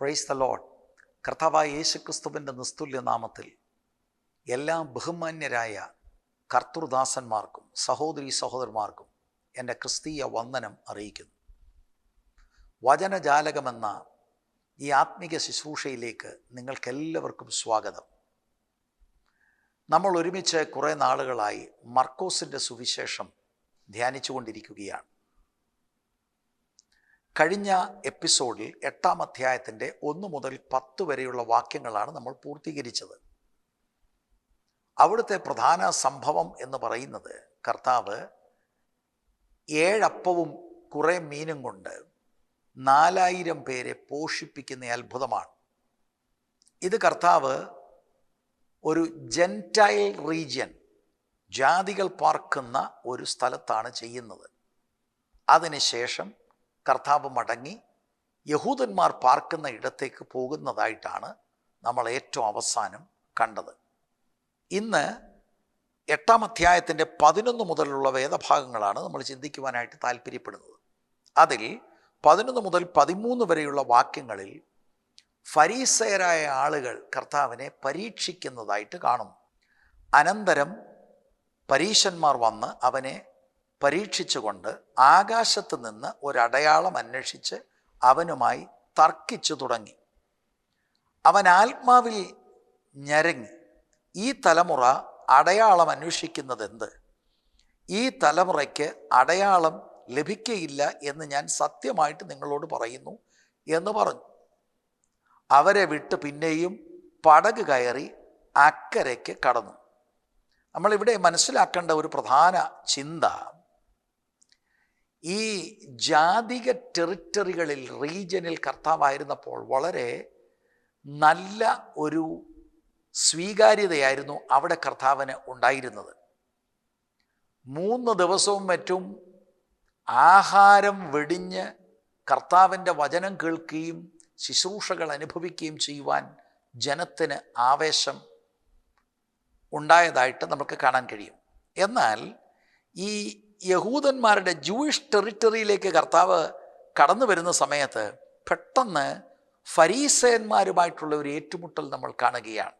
Praise the load കർത്താവായ യേശുക്രിസ്തുവിന്റെ നിസ്തുല്യ നാമത്തിൽ എല്ലാ ബഹുമാന്യരായ കർത്തൃദാസന്മാർക്കും സഹോദരി സഹോദരന്മാർക്കും എന്റെ ക്രിസ്തീയ വന്ദനം അറിയിക്കുന്നു. വചനജാലകമെന്ന ഈ ആത്മീക ശുശ്രൂഷയിലേക്ക് നിങ്ങൾക്കെല്ലാവർക്കും സ്വാഗതം. നമ്മൾ ഒരുമിച്ച് കുറേ നാളുകളായി മർക്കോസിന്റെ സുവിശേഷം ധ്യാനിച്ചുകൊണ്ടിരിക്കുകയാണ്. കഴിഞ്ഞ എപ്പിസോഡിൽ എട്ടാം അധ്യായത്തിന്റെ ഒന്ന് മുതൽ പത്ത് വരെയുള്ള വാക്യങ്ങളാണ് നമ്മൾ പൂർത്തീകരിച്ചത്. അവിടുത്തെ പ്രധാന സംഭവം എന്ന് പറയുന്നത് കർത്താവ് ഏഴപ്പവും കുറേ മീനും കൊണ്ട് നാലായിരം പേരെ പോഷിപ്പിക്കുന്ന അത്ഭുതമാണ്. ഇത് കർത്താവ് ഒരു ജെന്റൈൽ റീജിയൻ ജാതികൾ പാർക്കുന്ന ഒരു സ്ഥലത്താണ് ചെയ്യുന്നത്. അതിനുശേഷം കർത്താവ് മടങ്ങി യഹൂദന്മാർ പാർക്കുന്ന ഇടത്തേക്ക് പോകുന്നതായിട്ടാണ് നമ്മൾ ഏറ്റവും അവസാനം കണ്ടത്. ഇന്ന് എട്ടാം അധ്യായത്തിന്റെ പതിനൊന്ന് മുതലുള്ള വേദഭാഗങ്ങളാണ് നമ്മൾ ചിന്തിക്കുവാനായിട്ട് താല്പര്യപ്പെടുന്നത്. അതിൽ പതിനൊന്ന് മുതൽ പതിമൂന്ന് വരെയുള്ള വാക്യങ്ങളിൽ ഫരീസയരായ ആളുകൾ കർത്താവിനെ പരീക്ഷിക്കുന്നതായിട്ട് കാണും അനന്തരം പരീശന്മാർ വന്ന് അവനെ പരീക്ഷിച്ചുകൊണ്ട് ആകാശത്ത് നിന്ന് ഒരടയാളം അന്വേഷിച്ച് അവനുമായി തർക്കിച്ചു തുടങ്ങി. അവൻ ആത്മാവിൽ ഞരങ്ങി. ഈ തലമുറ അടയാളം അന്വേഷിക്കുന്നത് എന്ത് ഈ തലമുറയ്ക്ക് അടയാളം ലഭിക്കയില്ല എന്ന് ഞാൻ സത്യമായിട്ട് നിങ്ങളോട് പറയുന്നു എന്ന് പറഞ്ഞു. അവരെ വിട്ട് പിന്നെയും പടക് കയറി അക്കരയ്ക്ക് കടന്നു. നമ്മളിവിടെ മനസ്സിലാക്കേണ്ട ഒരു പ്രധാന ചിന്ത ഈ ജാതിക ടെറിറ്ററികളിൽ റീജിയനിൽ കർത്താവായിരുന്നപ്പോൾ വളരെ നല്ല ഒരു സ്വീകാര്യതയായിരുന്നു അവിടെ കർത്താവിന് ഉണ്ടായിരുന്നത്. മൂന്ന് ദിവസവും മറ്റും ആഹാരം വെടിഞ്ഞ് കർത്താവിന്റെ വചനം കേൾക്കുകയും ശുശ്രൂഷകൾ അനുഭവിക്കുകയും ചെയ്യുവാൻ ജനത്തിന് ആവേശം ഉണ്ടായതായിട്ട് നമുക്ക് കാണാൻ കഴിയും. എന്നാൽ ഈ യഹൂദന്മാരുടെ ജൂയിഷ് ടെറിറ്ററിയിലേക്ക് കർത്താവ് കടന്നു വരുന്ന സമയത്ത് പെട്ടെന്ന് ഫരീസയന്മാരുമായിട്ടുള്ള ഒരു ഏറ്റുമുട്ടൽ നമ്മൾ കാണുകയാണ്.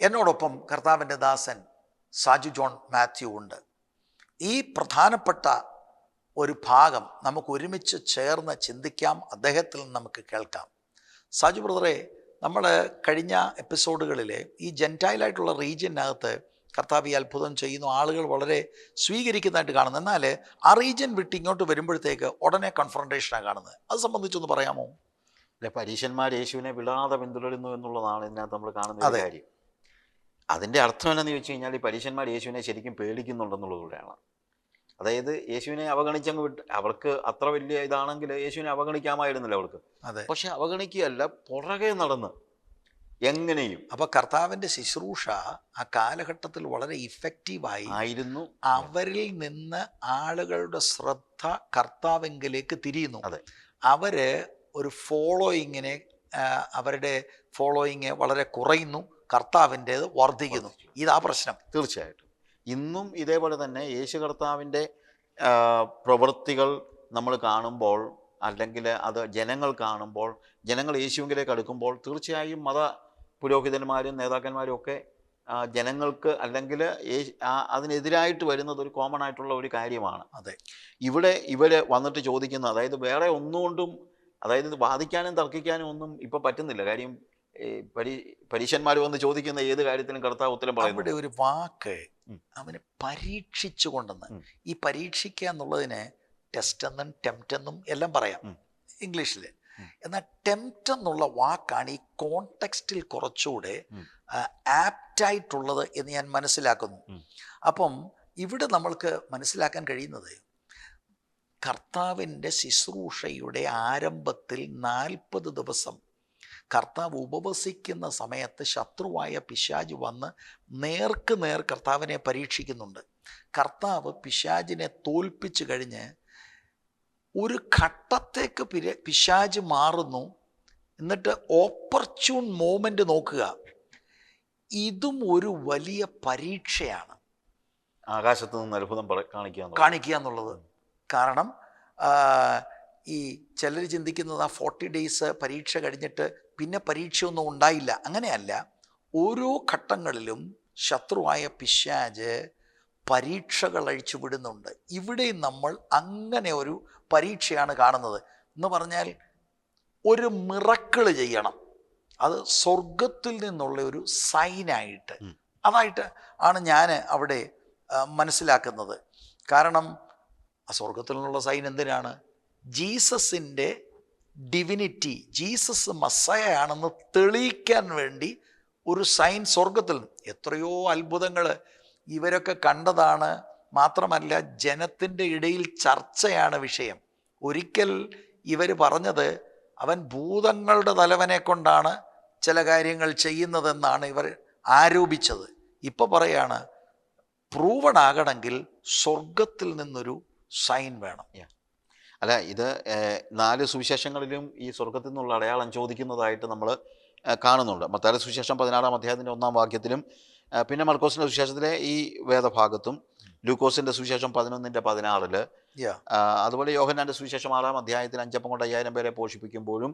എന്നോടൊപ്പം കർത്താവിന്റെ ദാസൻ സാജു ജോൺ മാത്യു ഉണ്ട്. ഈ പ്രധാനപ്പെട്ട ഒരു ഭാഗം നമുക്ക് ഒരുമിച്ച് ചേർന്ന് ചിന്തിക്കാം അദ്ദേഹത്തിൽ നിന്ന് നമുക്ക് കേൾക്കാം. സാജു ബ്രദറെ നമ്മൾ കഴിഞ്ഞ എപ്പിസോഡുകളിൽ ഈ ജെന്റൈലായിട്ടുള്ള റീജിയനകത്ത് കർത്താവ് ഈ അത്ഭുതം ചെയ്യുന്നു. ആളുകൾ വളരെ സ്വീകരിക്കുന്നതായിട്ട് കാണുന്നു. എന്നാൽ ആ റീജിയൻ വിട്ട് ഇങ്ങോട്ട് വരുമ്പോഴത്തേക്ക് ഉടനെ കൺഫ്രണ്ടേഷനാണ് കാണുന്നത്. അത് സംബന്ധിച്ചൊന്ന് പറയാമോ? അല്ലെ പരീശന്മാർ യേശുവിനെ വിടാതെ പിന്തുടരുന്നു എന്നുള്ളതാണ് ഇതിനകത്ത് നമ്മൾ കാണുന്ന അതേ. കാര്യം. അതിന്റെ അർത്ഥം എന്താണെന്ന് ചോദിച്ചു കഴിഞ്ഞാൽ ഈ പരീശന്മാർ യേശുവിനെ ശരിക്കും പേടിക്കുന്നുണ്ടെന്നുള്ളതുകൂടെയാണ് അതായത് യേശുവിനെ അവഗണിച്ചങ്ങ് വിട്ട് അവർക്ക് അത്ര വലിയ ഇതാണെങ്കിൽ യേശുവിനെ അവഗണിക്കാമായിരുന്നില്ല അവൾക്ക്. അതെ. പക്ഷെ അവഗണിക്കുകയല്ല പുറകെ നടന്ന് എങ്ങനെയും. അപ്പൊ കർത്താവിന്റെ ശുശ്രൂഷ ആ കാലഘട്ടത്തിൽ വളരെ ഇഫക്റ്റീവായി ആയിരുന്നു. അവരിൽ നിന്ന് ആളുകളുടെ ശ്രദ്ധ കർത്താവെങ്കിലേക്ക് തിരിയുന്നു. അതെ. അവർ ഒരു ഫോളോയിങ്ങിനെ അവരുടെ ഫോളോയിങ് വളരെ കുറയുന്നു. കർത്താവിന്റെത് വർദ്ധിക്കുന്നു. ഇതാ പ്രശ്നം. തീർച്ചയായിട്ടും. ഇന്നും ഇതേപോലെ തന്നെ യേശു കർത്താവിന്റെ പ്രവൃത്തികൾ നമ്മൾ കാണുമ്പോൾ അല്ലെങ്കിൽ അത് ജനങ്ങൾ കാണുമ്പോൾ ജനങ്ങൾ യേശുവിലേക്ക് അടുക്കുമ്പോൾ തീർച്ചയായും മത പുരോഹിതന്മാരും നേതാക്കന്മാരും ഒക്കെ ജനങ്ങൾക്ക് അല്ലെങ്കിൽ അതിനെതിരായിട്ട് വരുന്നത് ഒരു കോമൺ ആയിട്ടുള്ള ഒരു കാര്യമാണ്. അതെ. ഇവിടെ ഇവർ വന്നിട്ട് ചോദിക്കുന്ന. അതായത് വേറെ ഒന്നുകൊണ്ടും അതായത് ഇത് വാദിക്കാനും തർക്കിക്കാനും ഒന്നും ഇപ്പം പറ്റുന്നില്ല. കാര്യം പരി പരീ പരീക്ഷന്മാർ വന്ന് ചോദിക്കുന്ന ഏത് കാര്യത്തിനും കർത്താവ് ഉത്തരം പറയുന്നു. ഇവിടെ ഒരു വാക്ക്. അവന് പരീക്ഷിച്ചു കൊണ്ടെന്ന് ഈ പരീക്ഷിക്കുക എന്നുള്ളതിന് ടെസ്റ്റ് എന്നും ടെംപ്റ്റ് എന്നും എല്ലാം പറയാം. ഇംഗ്ലീഷിൽ. എന്നാൽ ടെംപ്റ്റ് എന്നുള്ള വാക്കാണ് ഈ കോണ്ടെക്സ്റ്റിൽ കുറച്ചുകൂടെ. ആപ്റ്റായിട്ടുള്ളത് എന്ന് ഞാൻ മനസ്സിലാക്കുന്നു. അപ്പം ഇവിടെ നമ്മൾക്ക് മനസ്സിലാക്കാൻ കഴിയുന്നത് കർത്താവിന്റെ ശുശ്രൂഷയുടെ ആരംഭത്തിൽ നാൽപ്പത് ദിവസം കർത്താവ് ഉപവസിക്കുന്ന സമയത്ത് ശത്രുവായ പിശാജ് വന്ന് നേർക്ക് നേർ കർത്താവിനെ പരീക്ഷിക്കുന്നുണ്ട്. കർത്താവ് പിശാജിനെ തോൽപ്പിച്ചു കഴിഞ്ഞ് ഒരു ഘട്ടത്തേക്ക് പിര പിശാജ് മാറുന്നു. എന്നിട്ട് ഓപ്പർച്യൂൺ മോമെന്റ് നോക്കുക. ഇതും ഒരു വലിയ പരീക്ഷയാണ്. ആകാശത്ത് നിന്ന് അത്ഭുതം കാണിക്കുക കാണിക്കുക എന്നുള്ളത്. കാരണം ഈ ചിലർ ചിന്തിക്കുന്നത് ആ ഫോർട്ടി ഡേയ്സ് പരീക്ഷ കഴിഞ്ഞിട്ട് പിന്നെ പരീക്ഷയൊന്നും ഉണ്ടായില്ല. അങ്ങനെയല്ല. ഓരോ ഘട്ടങ്ങളിലും ശത്രുവായ പിശാജ് പരീക്ഷകൾ അഴിച്ചു വിടുന്നുണ്ട്. ഇവിടെയും നമ്മൾ അങ്ങനെ ഒരു പരീക്ഷയാണ് കാണുന്നത്. എന്ന് പറഞ്ഞാൽ ഒരു മിറക്കിൾ ചെയ്യണം. അത് സ്വർഗത്തിൽ നിന്നുള്ള ഒരു സൈനായിട്ട്. അതായിട്ട് ആണ് ഞാൻ അവിടെ മനസ്സിലാക്കുന്നത്. കാരണം ആ സ്വർഗത്തിൽ നിന്നുള്ള സൈൻ എന്തിനാണ്? ജീസസിന്റെ ഡിവിനിറ്റി ജീസസ് മസ്സയാണെന്ന് തെളിയിക്കാൻ വേണ്ടി ഒരു സൈൻ സ്വർഗത്തിൽ എത്രയോ അത്ഭുതങ്ങൾ ഇവരൊക്കെ കണ്ടതാണ് മാത്രമല്ല ജനത്തിന്റെ ഇടയിൽ ചർച്ചയാണ് വിഷയം. ഒരിക്കൽ ഇവർ പറഞ്ഞത് അവൻ ഭൂതങ്ങളുടെ തലവനെ കൊണ്ടാണ് ചില കാര്യങ്ങൾ ചെയ്യുന്നതെന്നാണ് ഇവർ ആരോപിച്ചത്. ഇപ്പൊ പറയാണ് പ്രൂവൺ ആകണമെങ്കിൽ സ്വർഗത്തിൽ നിന്നൊരു സൈൻ വേണം. അല്ല ഇത് നാല് സുവിശേഷങ്ങളിലും ഈ സ്വർഗത്തിൽ നിന്നുള്ള അടയാളം ചോദിക്കുന്നതായിട്ട് നമ്മൾ കാണുന്നുണ്ട്. മത്താല സുവിശേഷം പതിനാറാം അധ്യായത്തിന്റെ ഒന്നാം വാക്യത്തിലും പിന്നെ മർക്കോസിന്റെ സുവിശേഷത്തിലെ ഈ വേദഭാഗത്തും ലൂക്കോസിന്റെ സുവിശേഷം പതിനൊന്നിന്റെ പതിനാറിൽ അതുപോലെ യോഹനാന്റെ സുവിശേഷം ആറാം അധ്യായത്തിൽ അഞ്ചപ്പം കൊണ്ട് അയ്യായിരം പേരെ പോഷിപ്പിക്കുമ്പോഴും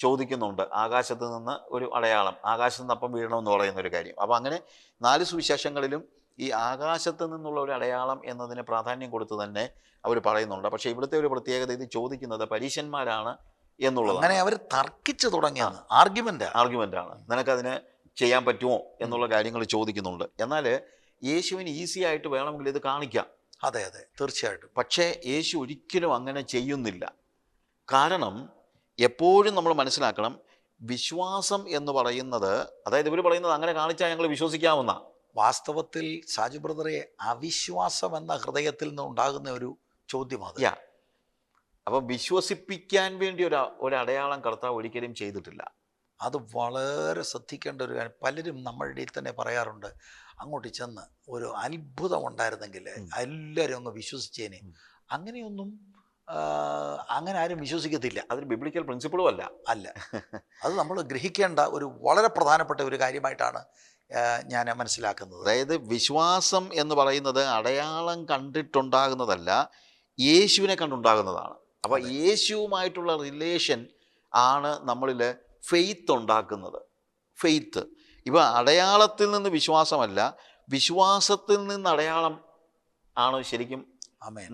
ചോദിക്കുന്നുണ്ട് ആകാശത്ത് നിന്ന് ഒരു അടയാളം ആകാശത്ത് നിന്ന് അപ്പം വീഴണമെന്ന് പറയുന്ന ഒരു കാര്യം. അപ്പോൾ അങ്ങനെ നാല് സുവിശേഷങ്ങളിലും ഈ ആകാശത്ത് നിന്നുള്ള ഒരു അടയാളം എന്നതിന് പ്രാധാന്യം കൊടുത്ത് തന്നെ അവർ പറയുന്നുണ്ട്. പക്ഷേ ഇവിടുത്തെ ഒരു പ്രത്യേകത ഇത് ചോദിക്കുന്നത് പരീശന്മാരാണ് എന്നുള്ളത് അങ്ങനെ അവർ തർക്കിച്ചു തുടങ്ങിയാണ് ആർഗ്യുമെന്റ് ആർഗ്യുമെന്റ് ആണ്. നിനക്കതിന് ചെയ്യാൻ പറ്റുമോ എന്നുള്ള കാര്യങ്ങൾ ചോദിക്കുന്നുണ്ട്. എന്നാൽ യേശുവിന് ഈസി ആയിട്ട് വേണമെങ്കിൽ ഇത് കാണിക്കാം. അതെ അതെ. തീർച്ചയായിട്ടും. പക്ഷേ യേശു ഒരിക്കലും അങ്ങനെ ചെയ്യുന്നില്ല. കാരണം എപ്പോഴും നമ്മൾ മനസ്സിലാക്കണം വിശ്വാസം എന്ന് പറയുന്നത് അതായത് ഇവർ പറയുന്നത് അങ്ങനെ കാണിച്ചാൽ ഞങ്ങൾ വിശ്വസിക്കാവുന്ന. വാസ്തവത്തിൽ സാജു ബ്രദറെ അവിശ്വാസം എന്ന ഹൃദയത്തിൽ നിന്ന് ഉണ്ടാകുന്ന ഒരു ചോദ്യമാണ് അപ്പോൾ യാ അപ്പം വിശ്വസിപ്പിക്കാൻ വേണ്ടി ഒരു ഒരു അടയാളം കർത്താവ് ഒരിക്കലും ചെയ്തിട്ടില്ല. അത് വളരെ ശ്രദ്ധിക്കേണ്ട ഒരു കാര്യം. പലരും നമ്മളുടെ ഇടയിൽ തന്നെ പറയാറുണ്ട് അങ്ങോട്ട് ചെന്ന് ഒരു അത്ഭുതം ഉണ്ടായിരുന്നെങ്കിൽ. എല്ലാവരും അങ്ങ് വിശ്വസിച്ചേനെ. അങ്ങനെയൊന്നും അങ്ങനെ ആരും വിശ്വസിക്കത്തില്ല. അതൊരു ബിബ്ലിക്കൽ പ്രിൻസിപ്പിളും അല്ല. അല്ല. അത് നമ്മൾ ഗ്രഹിക്കേണ്ട ഒരു വളരെ പ്രധാനപ്പെട്ട ഒരു കാര്യമായിട്ടാണ് ഞാൻ മനസ്സിലാക്കുന്നത്. അതായത് വിശ്വാസം എന്ന് പറയുന്നത് അടയാളം കണ്ടിട്ടുണ്ടാകുന്നതല്ല യേശുവിനെ കണ്ടുണ്ടാകുന്നതാണ്. അപ്പോൾ. യേശുവുമായിട്ടുള്ള റിലേഷൻ ആണ് നമ്മളിൽ ഫെയ്ത്ത് ഉണ്ടാക്കുന്നത്. ഫെയ്ത്ത് ഇവ അടയാളത്തിൽ നിന്ന് വിശ്വാസമല്ല വിശ്വാസത്തിൽ നിന്ന് അടയാളം ആണ് ശരിക്കും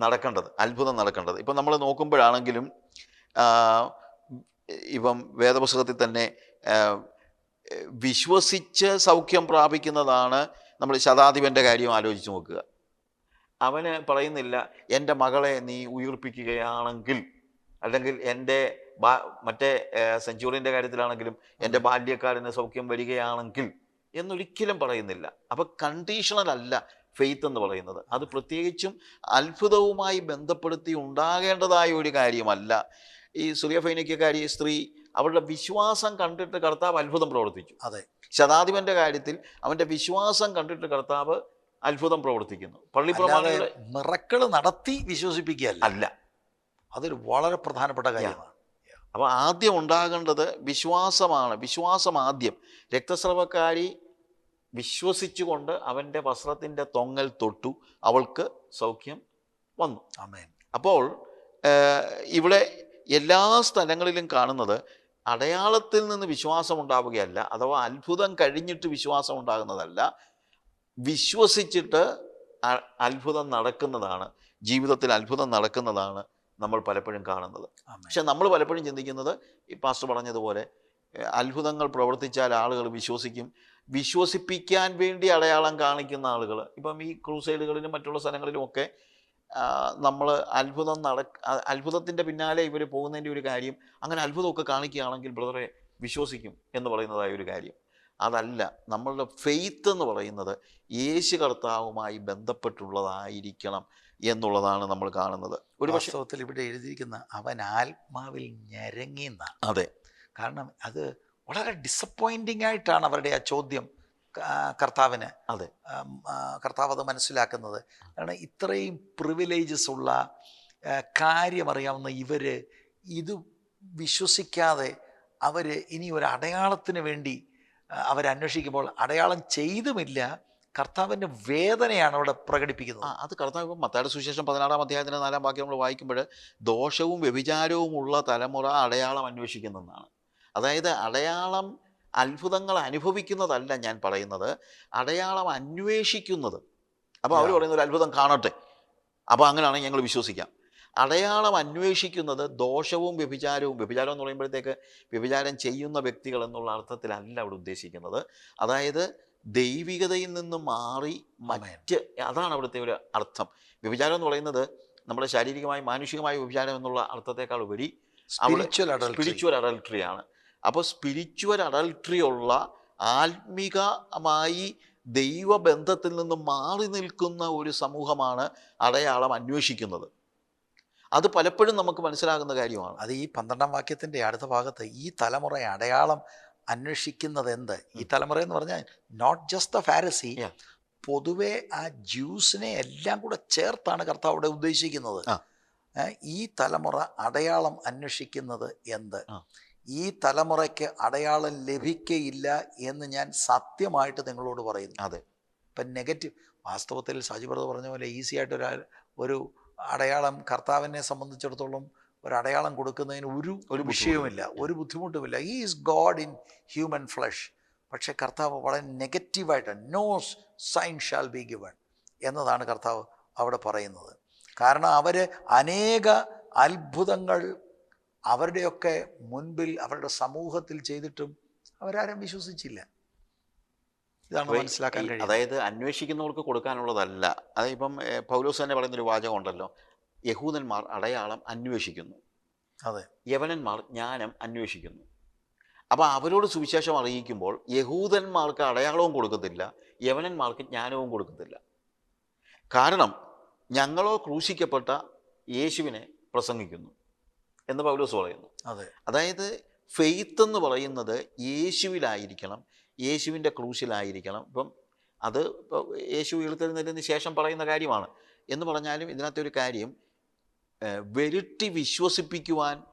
നടക്കേണ്ടത് അത്ഭുതം നടക്കേണ്ടത്. ഇപ്പം നമ്മൾ നോക്കുമ്പോഴാണെങ്കിലും ഇപ്പം വേദപുസ്തകത്തിൽ തന്നെ വിശ്വസിച്ച് സൗഖ്യം പ്രാപിക്കുന്നതാണ് നമ്മൾ ശതാധിപന്റെ കാര്യം ആലോചിച്ച് നോക്കുക. അവന് പറയുന്നില്ല എന്റെ മകളെ നീ ഉയർപ്പിക്കുകയാണെങ്കിൽ അല്ലെങ്കിൽ എന്റെ മറ്റേ സെഞ്ചുറിന്റെ കാര്യത്തിലാണെങ്കിലും എന്റെ ബാല്യക്കാരന് സൗഖ്യം വരികയാണെങ്കിൽ എന്നൊരിക്കലും പറയുന്നില്ല. അപ്പം കണ്ടീഷണൽ അല്ല ഫെയ്ത്ത് എന്ന് പറയുന്നത്. അത് പ്രത്യേകിച്ചും അത്ഭുതവുമായി ബന്ധപ്പെടുത്തി ഉണ്ടാകേണ്ടതായ ഒരു കാര്യമല്ല. ഈ സൂര്യഫൈനിക്കാരി സ്ത്രീ അവരുടെ വിശ്വാസം കണ്ടിട്ട് കർത്താവ് അത്ഭുതം പ്രവർത്തിച്ചു. അതെ. ശതാധിപന്റെ കാര്യത്തിൽ അവന്റെ വിശ്വാസം കണ്ടിട്ട് കർത്താവ് അത്ഭുതം പ്രവർത്തിക്കുന്നു. പള്ളി അല്ലാതെ പ്രമാണികൾ നടത്തി വിശ്വസിപ്പിക്കുകയല്ല. അല്ല. അതൊരു വളരെ പ്രധാനപ്പെട്ട കാര്യമാണ്. അപ്പോൾ ആദ്യം ഉണ്ടാകേണ്ടത് വിശ്വാസമാണ്. വിശ്വാസം ആദ്യം രക്തസ്രവക്കാരി വിശ്വസിച്ചുകൊണ്ട് അവന്റെ വസ്ത്രത്തിന്റെ തൊങ്ങൽ തൊട്ടു. അവൾക്ക് സൗഖ്യം വന്നു. ആമേൻ. അപ്പോൾ ഇവിടെ എല്ലാ സ്ഥലങ്ങളിലും കാണുന്നത് അടയാളത്തിൽ നിന്ന് വിശ്വാസം ഉണ്ടാവുകയല്ല അഥവാ അത്ഭുതം കഴിഞ്ഞിട്ട് വിശ്വാസം ഉണ്ടാകുന്നതല്ല വിശ്വസിച്ചിട്ട് അത്ഭുതം നടക്കുന്നതാണ്. ജീവിതത്തിൽ അത്ഭുതം നടക്കുന്നതാണ്. നമ്മൾ പലപ്പോഴും കാണുന്നത്. പക്ഷെ നമ്മൾ പലപ്പോഴും ചിന്തിക്കുന്നത് ഈ പാസ്റ്റർ പറഞ്ഞതുപോലെ അത്ഭുതങ്ങൾ പ്രവർത്തിച്ചാൽ ആളുകൾ വിശ്വസിക്കും. വിശ്വസിപ്പിക്കാൻ വേണ്ടി അടയാളം കാണിക്കുന്ന ആളുകൾ. ഇപ്പം ഈ ക്രൂസൈഡുകളിലും മറ്റുള്ള സ്ഥലങ്ങളിലും ഒക്കെ നമ്മൾ അത്ഭുതം നട അത്ഭുതത്തിന്റെ പിന്നാലെ ഇവർ പോകുന്നതിന്റെ ഒരു കാര്യം അങ്ങനെ അത്ഭുതമൊക്കെ കാണിക്കുകയാണെങ്കിൽ ബ്രദറെ വിശ്വസിക്കും എന്ന് പറയുന്നതായ ഒരു കാര്യം. അതല്ല നമ്മളുടെ ഫെയ്ത്ത് എന്ന് പറയുന്നത് യേശു കർത്താവുമായി ബന്ധപ്പെട്ടുള്ളതായിരിക്കണം. എന്നുള്ളതാണ് നമ്മൾ കാണുന്നത്. ഒരു വാസ്തവത്തിൽ ഇവിടെ എഴുതിയിരിക്കുന്ന അവൻ ആത്മാവിൽ ഞരങ്ങി എന്നാണ്. അതെ. കാരണം അത് വളരെ ഡിസപ്പോയിന്റിംഗ് ആയിട്ടാണ് അവരുടെ ആ ചോദ്യം കർത്താവിന് അതെ. കർത്താവ് അത് മനസ്സിലാക്കുന്നത്. കാരണം ഇത്രയും പ്രിവിലേജസ് ഉള്ള കാര്യമറിയാവുന്ന ഇവർ ഇത് വിശ്വസിക്കാതെ അവർ ഇനി ഒരു അടയാളത്തിന് വേണ്ടി അവരന്വേഷിക്കുമ്പോൾ അടയാളം ചെയ്തുമില്ല. കർത്താവിന്റെ വേദനയാണ് അവിടെ പ്രകടിപ്പിക്കുന്നത്. അത് കർത്താവ് ഇപ്പം മത്താട് സുവിശേഷം പതിനാറാം അധ്യായത്തിന്റെ നാലാം വാക്യം നമ്മൾ വായിക്കുമ്പോൾ ദോഷവും വ്യഭിചാരവും ഉള്ള തലമുറ അടയാളം അന്വേഷിക്കുന്നതെന്നാണ് അതായത് അടയാളം അത്ഭുതങ്ങൾ അനുഭവിക്കുന്നതല്ല ഞാൻ പറയുന്നത്. അടയാളം അന്വേഷിക്കുന്നത്. അപ്പോൾ അവർ. പറയുന്ന ഒരു അത്ഭുതം കാണട്ടെ. അപ്പോൾ അങ്ങനെയാണെങ്കിൽ ഞങ്ങൾ വിശ്വസിക്കാം. അടയാളം അന്വേഷിക്കുന്നത് ദോഷവും വ്യഭിചാരവും വ്യഭിചാരം എന്ന് പറയുമ്പോഴത്തേക്ക് വ്യഭിചാരം ചെയ്യുന്ന വ്യക്തികൾ എന്നുള്ള അർത്ഥത്തിലല്ല അവിടെ ഉദ്ദേശിക്കുന്നത്. അതായത് ദൈവികതയിൽ നിന്ന് മാറി മറ്റ് അതാണ് അവിടുത്തെ ഒരു അർത്ഥം. വ്യഭിചാരം എന്ന് പറയുന്നത് നമ്മുടെ ശാരീരികമായി മാനുഷികമായ വ്യഭിചാരം എന്നുള്ള അർത്ഥത്തെക്കാൾ ഉപരി സ്പിരിച്വൽ അഡൽട്രി ആണ്. അപ്പോൾ സ്പിരിച്വൽ അഡൽട്രി ഉള്ള ആത്മികമായി ദൈവബന്ധത്തിൽ നിന്ന് മാറി നിൽക്കുന്ന ഒരു സമൂഹമാണ് അടയാളം അന്വേഷിക്കുന്നത്. അത് പലപ്പോഴും നമുക്ക് മനസ്സിലാകുന്ന കാര്യമാണ്. അത് ഈ പന്ത്രണ്ടാം വാക്യത്തിന്റെ അടുത്ത ഭാഗത്ത് ഈ തലമുറ അടയാളം അന്വേഷിക്കുന്നത് എന്ത് ഈ തലമുറ എന്ന് പറഞ്ഞാൽ നോട്ട് ജസ്റ്റ് ദ ഫാരസി. പൊതുവെ ആ ജ്യൂസിനെ എല്ലാം കൂടെ ചേർത്താണ് കർത്താവ് അവിടെ ഉദ്ദേശിക്കുന്നത്. ഈ തലമുറ അടയാളം അന്വേഷിക്കുന്നത് എന്ത്. ഈ തലമുറയ്ക്ക് അടയാളം ലഭിക്കയില്ല എന്ന് ഞാൻ സത്യമായിട്ട് നിങ്ങളോട് പറയുന്നു. അതെ. ഇപ്പം നെഗറ്റീവ് വാസ്തവത്തിൽ സജിബ്രത പറഞ്ഞ പോലെ ഈസി ആയിട്ട് ഒരു ഒരു അടയാളം കർത്താവിനെ സംബന്ധിച്ചിടത്തോളം ഒരു അടയാളം കൊടുക്കുന്നതിന് ഒരു ഒരു വിഷയവുമില്ല ഒരു ബുദ്ധിമുട്ടുമില്ല. ഈ is God in human flesh പക്ഷേ കർത്താവ് വളരെ നെഗറ്റീവായിട്ട് no sign shall be given എന്നതാണ് കർത്താവ് അവിടെ പറയുന്നത്. കാരണം അവർ അനേക അത്ഭുതങ്ങൾ അവരുടെയൊക്കെ മുൻപിൽ അവരുടെ സമൂഹത്തിൽ ചെയ്തിട്ടും അവരാരും വിശ്വസിച്ചില്ല. ഇതാണ് മനസ്സിലാക്കാൻ കഴിയുന്നത്. അതായത് അന്വേഷിക്കുന്നവർക്ക് കൊടുക്കാനുള്ളതല്ല. അതിപ്പം പൗലോസ് തന്നെ പറയുന്നൊരു വാചകം ഉണ്ടല്ലോ. യഹൂദന്മാർ അടയാളം അന്വേഷിക്കുന്നു. അതെ. യവനന്മാർ ജ്ഞാനം അന്വേഷിക്കുന്നു. അപ്പോൾ അവരോട് സുവിശേഷം അറിയിക്കുമ്പോൾ യഹൂദന്മാർക്ക് അടയാളവും കൊടുക്കത്തില്ല യവനന്മാർക്ക് ജ്ഞാനവും കൊടുക്കത്തില്ല. കാരണം ഞങ്ങളോ ക്രൂശിക്കപ്പെട്ട യേശുവിനെ പ്രസംഗിക്കുന്നു എന്ന് പൗലോസ് പറയുന്നു. അതെ. അതായത് ഫെയ്ത്ത് എന്ന് പറയുന്നത് യേശുവിലായിരിക്കണം യേശുവിന്റെ ക്രൂശിലായിരിക്കണം. ഇപ്പം അത് യേശു ഉയർത്തെഴുന്നതിന് ശേഷം പറയുന്ന കാര്യമാണ്. എന്ന് പറഞ്ഞാലും ഇതിനകത്തെ ഒരു കാര്യം വരുത്തി വിശ്വസിപ്പിക്കുവാൻ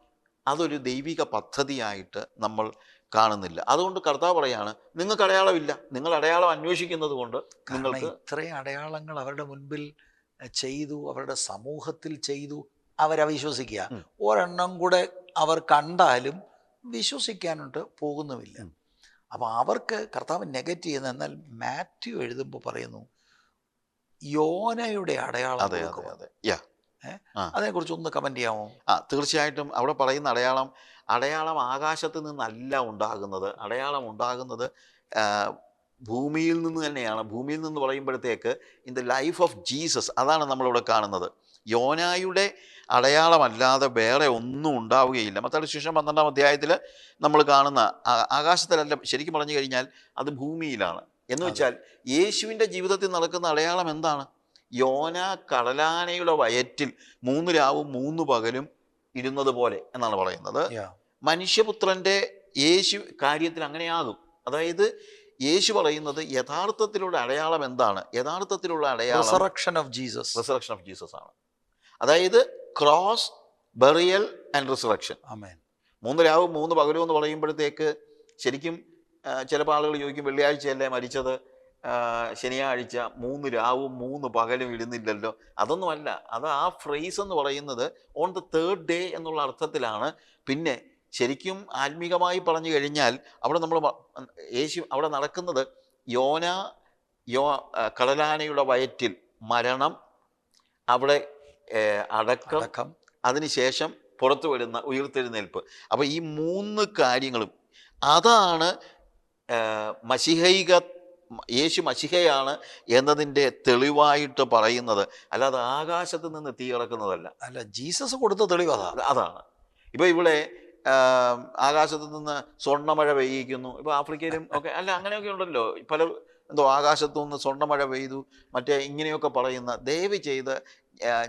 അതൊരു ദൈവിക പദ്ധതിയായിട്ട് നമ്മൾ കാണുന്നില്ല. അതുകൊണ്ട് കർത്താവ് പറയാണ് നിങ്ങൾക്ക് അടയാളമില്ല. നിങ്ങൾ അടയാളം അന്വേഷിക്കുന്നത് കൊണ്ട് നിങ്ങൾ നിങ്ങൾക്ക് ഇത്രയും അടയാളങ്ങൾ അവരുടെ മുൻപിൽ ചെയ്തു അവരുടെ സമൂഹത്തിൽ ചെയ്തു അവരവിശ്വസിക്കുക. ഒരെണ്ണം കൂടെ അവർ കണ്ടാലും വിശ്വസിക്കാനോട്ട് പോകുന്നുമില്ല. അപ്പോൾ അവർക്ക് കർത്താവ് നെഗറ്റീവ് ചെയ്യുന്ന എന്നാൽ മാത്യു എഴുതുമ്പോൾ പറയുന്നു യോനയുടെ അടയാളം അതിനെക്കുറിച്ച് ഒന്ന് കമന്റ് ചെയ്യാമോ? ആ തീർച്ചയായിട്ടും. അവിടെ പറയുന്ന അടയാളം അടയാളം ആകാശത്ത് നിന്നല്ല ഉണ്ടാകുന്നത്. അടയാളം ഉണ്ടാകുന്നത് ഭൂമിയിൽ നിന്ന് തന്നെയാണ്. ഭൂമിയിൽ നിന്ന് പറയുമ്പോഴത്തേക്ക് in the life of Jesus അതാണ് നമ്മളിവിടെ കാണുന്നത്. യോനായുടെ അടയാളമല്ലാതെ വേറെ ഒന്നും ഉണ്ടാവുകയില്ല. മത്താടി ശേഷം പന്ത്രണ്ടാം അധ്യായത്തിൽ നമ്മൾ കാണുന്ന ആകാശത്തിലല്ല ശരിക്കും പറഞ്ഞു കഴിഞ്ഞാൽ അത് ഭൂമിയിലാണ്. എന്ന് വെച്ചാൽ യേശുവിന്റെ ജീവിതത്തിൽ നടക്കുന്ന അടയാളം എന്താണ്? യോന കടലാനയുടെ വയറ്റിൽ മൂന്ന് രാവും മൂന്ന് പകലും ഇരുന്നത് പോലെ എന്നാണ് പറയുന്നത്. മനുഷ്യപുത്രന്റെ യേശു കാര്യത്തിൽ അങ്ങനെയാകും. അതായത് യേശു പറയുന്നത് യഥാർത്ഥത്തിലുള്ള അടയാളം എന്താണ്? യഥാർത്ഥത്തിലുള്ള അടയാളം of Jesus Jesus. Resurrection of Jesus ആണ്. അതായത് ക്രോസ് ബെറിയൽ ആൻഡ് റിസറക്ഷൻ. മൂന്ന് രാവും മൂന്ന് പകലും എന്ന് പറയുമ്പോഴത്തേക്ക് ശരിക്കും ചിലപ്പോൾ ആളുകൾ ചോദിക്കും വെള്ളിയാഴ്ചയല്ലേ മരിച്ചത്? ശനിയാഴ്ച മൂന്ന് രാവും മൂന്ന് പകലും ഇടുന്നില്ലല്ലോ. അതൊന്നുമല്ല. അത് ആ ഫ്രേസ് എന്ന് പറയുന്നത് ഓൺ ദ തേർഡ് ഡേ എന്നുള്ള അർത്ഥത്തിലാണ്. പിന്നെ ശരിക്കും ആത്മീകമായി പറഞ്ഞു കഴിഞ്ഞാൽ അവിടെ നമ്മൾ യേശു അവിടെ നടക്കുന്നത് യോന യോ കടലാനയുടെ വയറ്റിൽ മരണം അവിടെ അടക്കം അതിനുശേഷം പുറത്തു വരുന്ന ഉയർത്തെഴുന്നേൽപ്പ്. അപ്പോൾ ഈ മൂന്ന് കാര്യങ്ങളും അതാണ് മഷിഹൈക യേശു മഷിഹയാണ് എന്നതിന്റെ തെളിവായിട്ട് പറയുന്നത്. അല്ലാതെ ആകാശത്ത് നിന്ന് തീ ഇറക്കുന്നതല്ല. അല്ല ജീസസ് കൊടുത്ത തെളിവ് അതാണ് അത് അതാണ്. ഇപ്പോൾ ഇവിടെ ആകാശത്ത് നിന്ന് സ്വർണമഴ പെയ്യിക്കുന്നു. ഇപ്പോൾ ആഫ്രിക്കയിലും ഒക്കെ അല്ല അങ്ങനെയൊക്കെ ഉണ്ടല്ലോ. പല എന്തോ ആകാശത്തു നിന്ന് സ്വർണമഴ പെയ്തു മറ്റേ ഇങ്ങനെയൊക്കെ പറയുന്ന ദയവ് ചെയ്ത്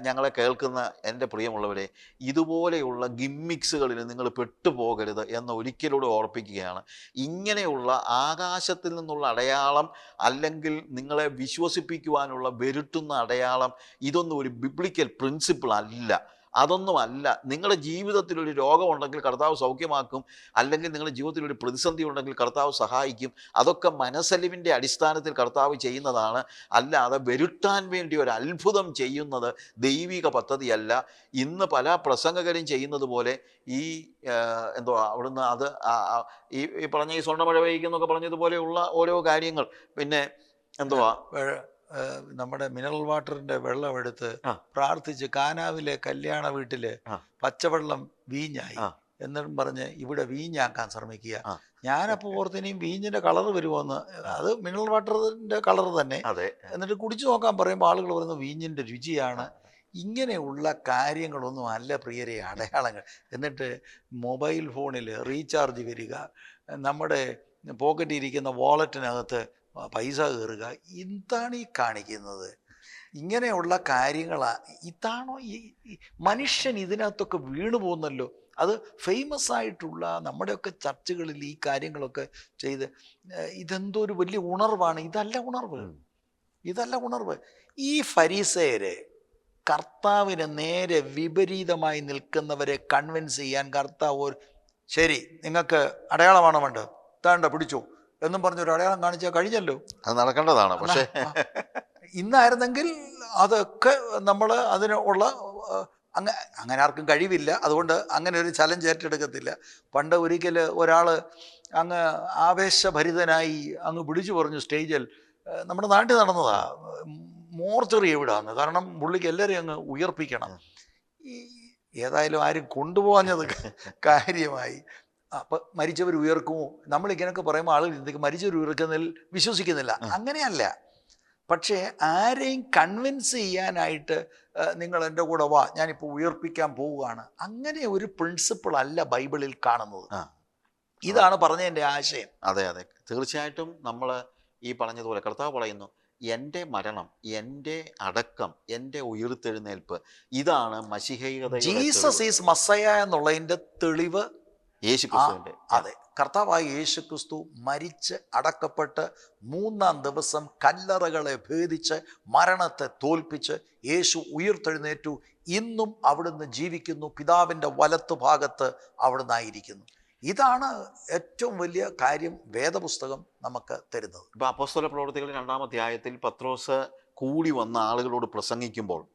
ഞങ്ങളെ കേൾക്കുന്ന എന്റെ പ്രിയമുള്ളവരെ ഇതുപോലെയുള്ള ഗിമ്മിക്സുകളിൽ നിങ്ങൾ പെട്ടുപോകരുത് എന്ന് ഒരിക്കലൂടെ ഓർപ്പിക്കുകയാണ്. ഇങ്ങനെയുള്ള ആകാശത്തിൽ നിന്നുള്ള അടയാളം അല്ലെങ്കിൽ നിങ്ങളെ വിശ്വസിപ്പിക്കുവാനുള്ള വെരുട്ടുന്ന അടയാളം ഇതൊന്നും ഒരു ബിബ്ലിക്കൽ പ്രിൻസിപ്പിൾ അല്ല. അതൊന്നുമല്ല. നിങ്ങളുടെ ജീവിതത്തിൽ ഒരു രോഗമുണ്ടെങ്കിൽ കർത്താവ് സൗഖ്യമാക്കും. അല്ലെങ്കിൽ നിങ്ങളുടെ ജീവിതത്തിൽ ഒരു പ്രതിസന്ധി ഉണ്ടെങ്കിൽ കർത്താവ് സഹായിക്കും. അതൊക്കെ മനസ്സലിവിന്റെ അടിസ്ഥാനത്തിൽ കർത്താവ് ചെയ്യുന്നതാണ്. അല്ലാതെ വരുട്ടാൻ വേണ്ടി ഒരു അത്ഭുതം ചെയ്യുന്നത് ദൈവിക പദ്ധതിയല്ല. ഇന്ന് പല പ്രസംഗകരും ചെയ്യുന്നത് പോലെ ഈ എന്തോ അവിടുന്ന് അത് ഈ പറഞ്ഞ ഈ സ്വർണമഴ പെയ്യിക്കുന്നൊക്കെ പറഞ്ഞതുപോലെയുള്ള ഓരോ കാര്യങ്ങൾ. പിന്നെ എന്തുവാ? നമ്മുടെ മിനറൽ വാട്ടറിന്റെ വെള്ളം എടുത്ത് പ്രാർത്ഥിച്ച് കാനാവിലെ കല്യാണ വീട്ടിൽ. പച്ചവെള്ളം വീഞ്ഞായി. എന്നും പറഞ്ഞ് ഇവിടെ വീഞ്ഞാക്കാൻ ശ്രമിക്കുക. ഞാനപ്പോ ഞാനപ്പോൾ ഓർത്തിനിയും വീഞ്ഞിന്റെ കളർ വരുമോന്ന് അത് മിനറൽ വാട്ടറിന്റെ കളർ തന്നെ. എന്നിട്ട് കുടിച്ചു നോക്കാൻ പറയുമ്പോൾ ആളുകൾ പറയുന്നത് വീഞ്ഞിന്റെ രുചിയാണ്. ഇങ്ങനെയുള്ള കാര്യങ്ങളൊന്നും അല്ല പ്രിയരെ അടയാളങ്ങൾ. എന്നിട്ട് മൊബൈൽ ഫോണിൽ റീചാർജ് വരിക. നമ്മുടെ പോക്കറ്റിൽ ഇരിക്കുന്ന വാളറ്റിനകത്ത് പൈസ കയറുക. എന്താണ് ഈ കാണിക്കുന്നത്? ഇങ്ങനെയുള്ള കാര്യങ്ങളാണ് ഇതാണോ ഈ മനുഷ്യൻ ഇതിനകത്തൊക്കെ വീണു പോകുന്നല്ലോ? അത് ഫേമസ് ആയിട്ടുള്ള നമ്മുടെയൊക്കെ ചർച്ചകളിൽ ഈ കാര്യങ്ങളൊക്കെ ചെയ്ത് ഇതെന്തോ ഒരു വലിയ ഉണർവാണ്. ഇതല്ല ഉണർവ്. ഇതല്ല ഉണർവ്. ഈ ഫരീസയരെ കർത്താവിന് നേരെ വിപരീതമായി നിൽക്കുന്നവരെ കൺവിൻസ് ചെയ്യാൻ കർത്താവ് ശരി നിങ്ങൾക്ക് അടയാളമാണോ വേണ്ടത്? താണ്ട പിടിച്ചു. എന്നും പറഞ്ഞ ഒരു അടയാളം കാണിച്ചാൽ കഴിഞ്ഞല്ലോ. അത് നടക്കേണ്ടതാണ് പക്ഷേ. ഇന്നായിരുന്നെങ്കിൽ അതൊക്കെ നമ്മൾ അതിന് ഉള്ള അങ്ങ അങ്ങനെ ആർക്കും കഴിവില്ല. അതുകൊണ്ട് അങ്ങനെ ഒരു ചലഞ്ച് ഏറ്റെടുക്കത്തില്ല. പണ്ട് ഒരിക്കൽ ഒരാൾ അങ്ങ് ആവേശഭരിതനായി അങ്ങ് പിടിച്ചു പറഞ്ഞു സ്റ്റേജിൽ നമ്മുടെ നാട്ടിൽ നടന്നതാ മോർച്ചറി എവിടാന്ന്? കാരണം പുള്ളിക്ക് എല്ലാവരെയും അങ്ങ് ഉയർപ്പിക്കണം. ഈ ഏതായാലും ആരും കൊണ്ടുപോകാഞ്ഞത് കാര്യമായി. അപ്പൊ മരിച്ചവർ ഉയർക്കുമോ? നമ്മൾ ഇങ്ങനെയൊക്കെ പറയുമ്പോൾ ആളുകൾ ചിന്തിക്കും മരിച്ചവർ ഉയർക്കുന്നതിൽ വിശ്വസിക്കുന്നില്ല. അങ്ങനെയല്ല. പക്ഷേ ആരെയും കൺവിൻസ് ചെയ്യാനായിട്ട് നിങ്ങൾ എന്റെ കൂടെ വാ ഞാനിപ്പോൾ ഉയർപ്പിക്കാൻ പോവുകയാണ്. അങ്ങനെ ഒരു പ്രിൻസിപ്പിൾ അല്ല ബൈബിളിൽ കാണുന്നത്. ഇതാണ് പറഞ്ഞതിന്റെ ആശയം. അതെ അതെ. തീർച്ചയായിട്ടും നമ്മൾ ഈ പറഞ്ഞതുപോലെ കർത്താവ് പറയുന്നു എന്റെ മരണം എന്റെ അടക്കം എന്റെ ഉയർത്തെഴുന്നേൽപ്പ് ഇതാണ് മഷിഹൈകതയുടെ ജീസസ് ഈസ് മസയ എന്നുള്ളതിന്റെ തെളിവ് യേശു ക്രിസ്തുവിന്റെ അതെ. കർത്താവായ യേശു ക്രിസ്തു മരിച്ച് അടക്കപ്പെട്ട് മൂന്നാം ദിവസം കല്ലറകളെ ഭേദിച്ച് മരണത്തെ തോൽപ്പിച്ച് യേശു ഉയർത്തെഴുന്നേറ്റു. ഇന്നും അവിടുന്ന് ജീവിക്കുന്നു. പിതാവിന്റെ വലത്തു ഭാഗത്ത് അവിടുന്ന് ആയിരിക്കുന്നു ഇതാണ് ഏറ്റവും വലിയ കാര്യം വേദപുസ്തകം നമുക്ക് തരുന്നത്. ഇപ്പൊ അപ്പോസ്തല പ്രവർത്തികൾ രണ്ടാം അധ്യായത്തിൽ പത്രോസ് കൂടി വന്ന ആളുകളോട് പ്രസംഗിക്കുമ്പോൾ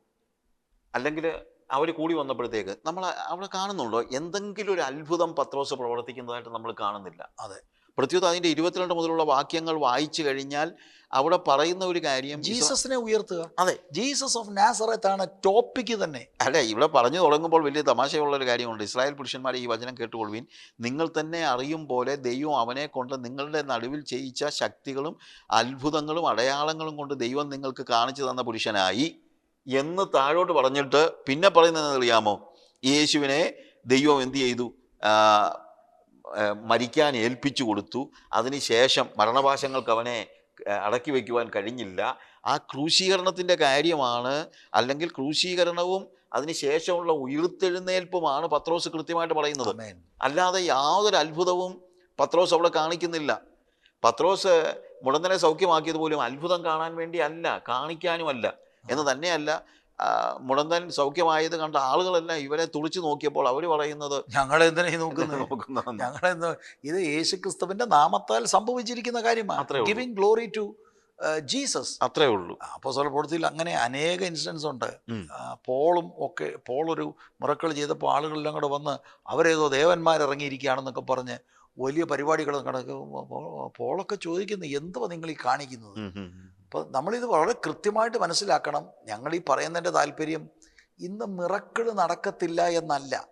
അല്ലെങ്കിൽ അവർ കൂടി വന്നപ്പോഴത്തേക്ക് നമ്മൾ അവിടെ കാണുന്നുണ്ടോ? എന്തെങ്കിലും ഒരു അത്ഭുതം പത്രോസ് പ്രവർത്തിക്കുന്നതായിട്ട് നമ്മൾ കാണുന്നില്ല. അതെ. പ്രത്യേകിച്ച് അതിന്റെ ഇരുപത്തിരണ്ട് മുതലുള്ള വാക്യങ്ങൾ വായിച്ചു കഴിഞ്ഞാൽ അവിടെ പറയുന്ന ഒരു കാര്യം ജീസസിനെ ഉയർത്തുക. അതെ. ജീസസ് ഓഫ് നാസറത്ത് ആണ് ടോപ്പിക്ക് തന്നെ. അല്ല ഇവിടെ പറഞ്ഞു തുടങ്ങുമ്പോൾ വലിയ തമാശയുള്ള ഒരു കാര്യമുണ്ട്. ഇസ്രായേൽ പുരുഷന്മാരെ ഈ വചനം കേട്ടുകൊള്ളുവിൻ. നിങ്ങൾ തന്നെ അറിയും പോലെ ദൈവം അവനെ കൊണ്ട് നിങ്ങളുടെ നടുവിൽ ചെയ്യിച്ച ശക്തികളും അത്ഭുതങ്ങളും അടയാളങ്ങളും കൊണ്ട് ദൈവം നിങ്ങൾക്ക് കാണിച്ചു തന്ന പുരുഷനായി. എന്ന് താഴോട്ട് പറഞ്ഞിട്ട് പിന്നെ പറയുന്നത് അറിയാമോ യേശുവിനെ ദൈവം എന്തു ചെയ്തു? മരിക്കാൻ ഏൽപ്പിച്ചു കൊടുത്തു. അതിനുശേഷം മരണപാശങ്ങൾക്ക് അവനെ അടക്കി വയ്ക്കുവാൻ കഴിഞ്ഞില്ല. ആ ക്രൂശീകരണത്തിന്റെ കാര്യമാണ്. അല്ലെങ്കിൽ ക്രൂശീകരണവും അതിനുശേഷമുള്ള ഉയർത്തെഴുന്നേൽപ്പുമാണ് പത്രോസ് കൃത്യമായിട്ട് പറയുന്നത്. അല്ലാതെ യാതൊരു അത്ഭുതവും പത്രോസ് അവിടെ കാണിക്കുന്നില്ല. പത്രോസ് മുടന്തനെ സൗഖ്യമാക്കിയത് പോലും അത്ഭുതം കാണാൻ വേണ്ടി അല്ല കാണിക്കാനുമല്ല. എന്ന് തന്നെയല്ല മുടന്തൻ സൗഖ്യമായത് കണ്ട ആളുകളെല്ലാം ഇവരെ തുളിച്ചു നോക്കിയപ്പോൾ അവർ പറയുന്നത് ഞങ്ങളെന്തിനാ നോക്കുന്നത് നോക്കുന്നതെന്ന്. ഞങ്ങളെന്ന് ഇത് യേശുക്രിസ്തുവിന്റെ നാമത്താൽ സംഭവിച്ചിരിക്കുന്ന കാര്യം കാര്യമാണ്. Giving glory to Jesus. അത്രേ ഉള്ളൂ. അപ്പോൾ പ്രവൃത്തിയിൽ അങ്ങനെ അനേക ഇൻസിഡൻസ് ഉണ്ട്. പോളും ഒക്കെ പോളൊരു മുറക്കൾ ചെയ്തപ്പോൾ ആളുകളെല്ലാം കൂടെ വന്ന് അവരേതോ ദേവന്മാരിറങ്ങിയിരിക്കുകയാണെന്നൊക്കെ പറഞ്ഞ് വലിയ പരിപാടികൾ നടക്കും. പോളൊക്കെ ചോദിക്കുന്നു എന്തുവാ നിങ്ങൾ ഈ കാണിക്കുന്നത്. അപ്പോൾ നമ്മളിത് വളരെ കൃത്യമായിട്ട് മനസ്സിലാക്കണം. ഞങ്ങൾ ഈ പറയുന്നതിന്റെ താല്പര്യം ഇന്ന് മിറക്കിൾ നടക്കത്തില്ല എന്നല്ല.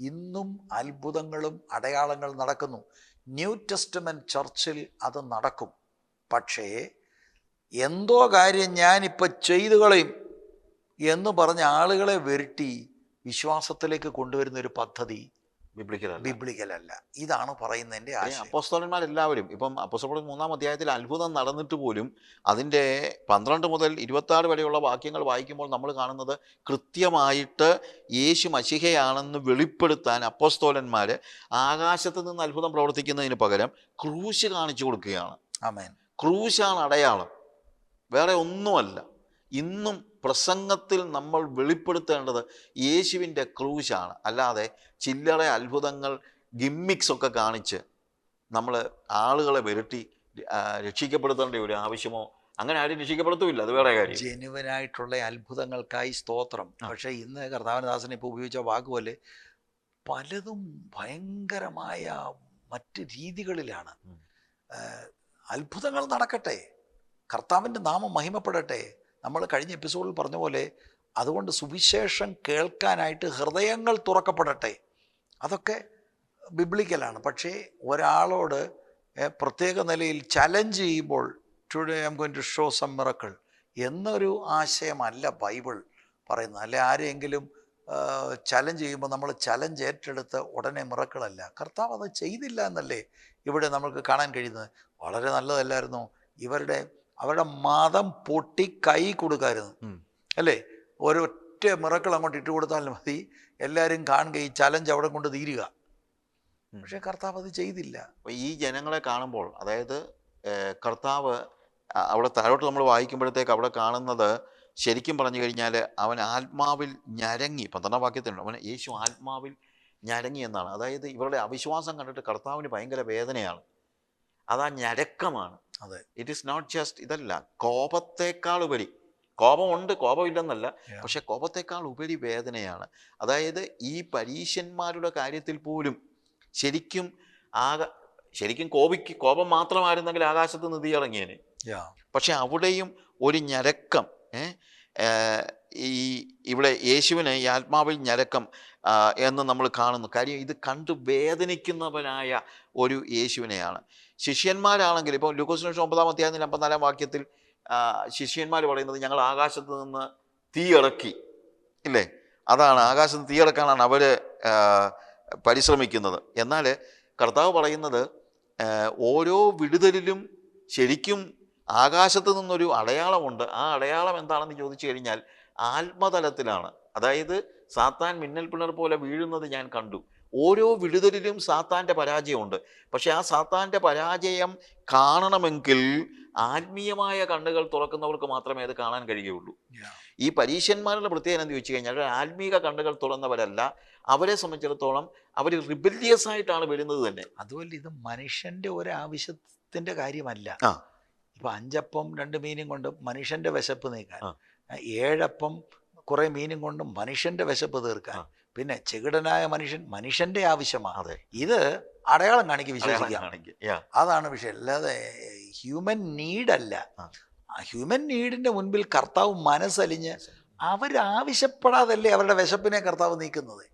ഇന്നും അത്ഭുതങ്ങളും അടയാളങ്ങളും നടക്കുന്നു. ന്യൂ ടെസ്റ്റമെന്റ് ചർച്ചിൽ അത് നടക്കും. പക്ഷേ എന്തോ കാര്യം ഞാനിപ്പോൾ ചെയ്തു കളയും എന്ന് പറഞ്ഞ ആളുകളെ വരുത്തി വിശ്വാസത്തിലേക്ക് കൊണ്ടുവരുന്ന ഒരു പദ്ധതി ബിബ്ലിക്കലല്ല. ഇതാണ് പറയുന്നതിന്റെ അപ്പോസ്തലന്മാരെല്ലാവരും ഇപ്പം അപ്പോസ്തോളൻ മൂന്നാം അധ്യായത്തിൽ അത്ഭുതം നടന്നിട്ട് പോലും അതിന്റെ പന്ത്രണ്ട് മുതൽ ഇരുപത്തി വരെയുള്ള വാക്യങ്ങൾ വായിക്കുമ്പോൾ നമ്മൾ കാണുന്നത് കൃത്യമായിട്ട് യേശു മഷിഹയാണെന്ന് വെളിപ്പെടുത്താൻ അപ്പോസ്തോലന്മാർ ആകാശത്ത് നിന്ന് അത്ഭുതം പ്രവർത്തിക്കുന്നതിന് പകരം ക്രൂശ് കാണിച്ചു കൊടുക്കുകയാണ്. ആമേൻ. ക്രൂശാണ് അടയാളം. വേറെ ഒന്നുമല്ല. ഇന്നും പ്രസംഗത്തിൽ നമ്മൾ വെളിപ്പെടുത്തേണ്ടത് യേശുവിന്റെ ക്രൂശാണ്. അല്ലാതെ ചില്ലറ അത്ഭുതങ്ങൾ ഗിമ്മിക്സ് ഒക്കെ കാണിച്ച് നമ്മൾ ആളുകളെ വിരട്ടി രക്ഷിക്കപ്പെടുത്തേണ്ട ഒരു ആവശ്യമോ അങ്ങനെ ആരും രക്ഷിക്കപ്പെടുത്തുമില്ല അത് വേറെ കാര്യം. ജനുവനായിട്ടുള്ള അത്ഭുതങ്ങൾക്കായി സ്തോത്രം. പക്ഷേ ഇന്ന് കർത്താവനദാസൻ ഇപ്പോൾ ഉപയോഗിച്ച വാക്കുപോലെ പലതും ഭയങ്കരമായ മറ്റ് രീതികളിലാണ്. അത്ഭുതങ്ങൾ നടക്കട്ടെ. കർത്താവിന്റെ നാമം മഹിമപ്പെടട്ടെ. നമ്മൾ കഴിഞ്ഞ എപ്പിസോഡിൽ പറഞ്ഞ പോലെ അതുകൊണ്ട് സുവിശേഷം കേൾക്കാനായിട്ട് ഹൃദയങ്ങൾ തുറക്കപ്പെടട്ടെ. അതൊക്കെ ബിബ്ലിക്കലാണ്. പക്ഷേ ഒരാളോട് പ്രത്യേക നിലയിൽ ചലഞ്ച് ചെയ്യുമ്പോൾ today I'm going to show some miracle എന്നൊരു ആശയമല്ല ബൈബിൾ പറയുന്നത്. അല്ലെ ആരെങ്കിലും ചലഞ്ച് ചെയ്യുമ്പോൾ നമ്മൾ ചലഞ്ച് ഏറ്റെടുത്ത് ഉടനെ മിറക്കിളല്ല കർത്താവ് അത് ചെയ്തില്ല എന്നല്ലേ ഇവിടെ നമുക്ക് കാണാൻ കഴിയുന്നത്. വളരെ നല്ലതല്ലായിരുന്നു. ഇവരുടെ അവരുടെ മതം പൊട്ടി കൈ കൊടുക്കായിരുന്നു. അല്ലേ? ഒരൊറ്റ മിറക്കൾ അങ്ങോട്ട് ഇട്ട് കൊടുത്താൽ മതി. എല്ലാവരും കാണുക ഈ ചലഞ്ച് അവിടെ കൊണ്ട് തീരുക. പക്ഷേ കർത്താവ് അത് ചെയ്തില്ല. ഈ ജനങ്ങളെ കാണുമ്പോൾ അതായത് കർത്താവ് അവിടെ താഴോട്ട് നമ്മൾ വായിക്കുമ്പോഴത്തേക്ക് അവിടെ കാണുന്നത് ശരിക്കും പറഞ്ഞു കഴിഞ്ഞാൽ അവൻ ആത്മാവിൽ ഞരങ്ങി പന്ത്രണ്ടാം വാക്യത്തിനുണ്ട് അവൻ യേശു ആത്മാവിൽ ഞരങ്ങി എന്നാണ്. അതായത് ഇവരുടെ അവിശ്വാസം കണ്ടിട്ട് കർത്താവിന് ഭയങ്കര വേദനയാണ്. അതാ ഞരക്കമാണ്. ഇറ്റ് ഈസ് നോട്ട് ജസ്റ്റ് ഇതല്ല കോപത്തേക്കാൾ ഉപരി. കോപമുണ്ട് കോപമില്ലെന്നല്ല. പക്ഷെ കോപത്തേക്കാൾ ഉപരി വേദനയാണ്. അതായത് ഈ പരീശന്മാരുടെ കാര്യത്തിൽ പോലും ശരിക്കും ആക ശരിക്കും കോപിക്ക് കോപം മാത്രമായിരുന്നെങ്കിൽ ആകാശത്ത് നിധി ഇറങ്ങിയേനെ. പക്ഷെ അവിടെയും ഒരു ഞരക്കം ഈ ഇവിടെ യേശുവിന് ഈ ആത്മാവിൽ ഞരക്കം എന്ന് നമ്മൾ കാണുന്നു. കാര്യം ഇത് കണ്ട് വേദനിക്കുന്നവനായ ഒരു യേശുവിനെയാണ്. ശിഷ്യന്മാരാണെങ്കിൽ ഇപ്പോൾ ലൂക്കോസിന് ഒമ്പതാം അധ്യായത്തിൽ അമ്പത്തിനാലാം വാക്യത്തിൽ ശിഷ്യന്മാർ പറയുന്നത് ഞങ്ങൾ ആകാശത്ത് നിന്ന് തീ ഇറക്കി ഇല്ലേ? അതാണ് ആകാശത്ത് തീ ഇറക്കാനാണ് അവർ പരിശ്രമിക്കുന്നത്. എന്നാൽ കർത്താവ് പറയുന്നത് ഓരോ വിടുതലിലും ശരിക്കും ആകാശത്ത് നിന്നൊരു അടയാളമുണ്ട്. ആ അടയാളം എന്താണെന്ന് ചോദിച്ചു കഴിഞ്ഞാൽ ആത്മതലത്തിലാണ്. അതായത് സാത്താൻ മിന്നൽ പിണർ പോലെ വീഴുന്നത് ഞാൻ കണ്ടു. ഓരോ വിടുതലിലും സാത്താന്റെ പരാജയമുണ്ട്. പക്ഷേ ആ സാത്താന്റെ പരാജയം കാണണമെങ്കിൽ ആത്മീയമായ കണ്ണുകൾ തുറക്കുന്നവർക്ക് മാത്രമേ അത് കാണാൻ കഴിയുകയുള്ളൂ. ഈ പരീക്ഷന്മാരുടെ പ്രത്യേകത എന്ന് ചോദിച്ചു കഴിഞ്ഞാൽ ആത്മീക കണ്ണുകൾ തുറന്നവരല്ല അവരെ സംബന്ധിച്ചിടത്തോളം അവർ റിബല്യസ് ആയിട്ടാണ് വരുന്നത് തന്നെ. അതുപോലെ ഇത് മനുഷ്യന്റെ ഒരു ആവശ്യത്തിന്റെ കാര്യമല്ല. ഇപ്പം ഇപ്പൊ അഞ്ചപ്പം രണ്ട് മീനും കൊണ്ട് മനുഷ്യന്റെ വിശപ്പ് നീക്കാൻ ഏഴപ്പം കുറെ മീനും കൊണ്ട് മനുഷ്യന്റെ വിശപ്പ് തീർക്കാൻ. പിന്നെ ചെകിടനായ മനുഷ്യൻ മനുഷ്യന്റെ ആവശ്യമാണ് ഇത് അടയാളം കാണിക്ക് വിശ്വസിക്കാം. കാണിക്കുക. അതാണ് വിഷയം. അല്ലാതെ ഹ്യൂമൻ നീഡല്ല. ഹ്യൂമൻ നീഡിന്റെ മുൻപിൽ കർത്താവ് മനസ്സലിഞ്ഞ് അവരാവശ്യപ്പെടാതല്ലേ അവരുടെ വിശപ്പിനെ കർത്താവ് നീക്കുന്നത്.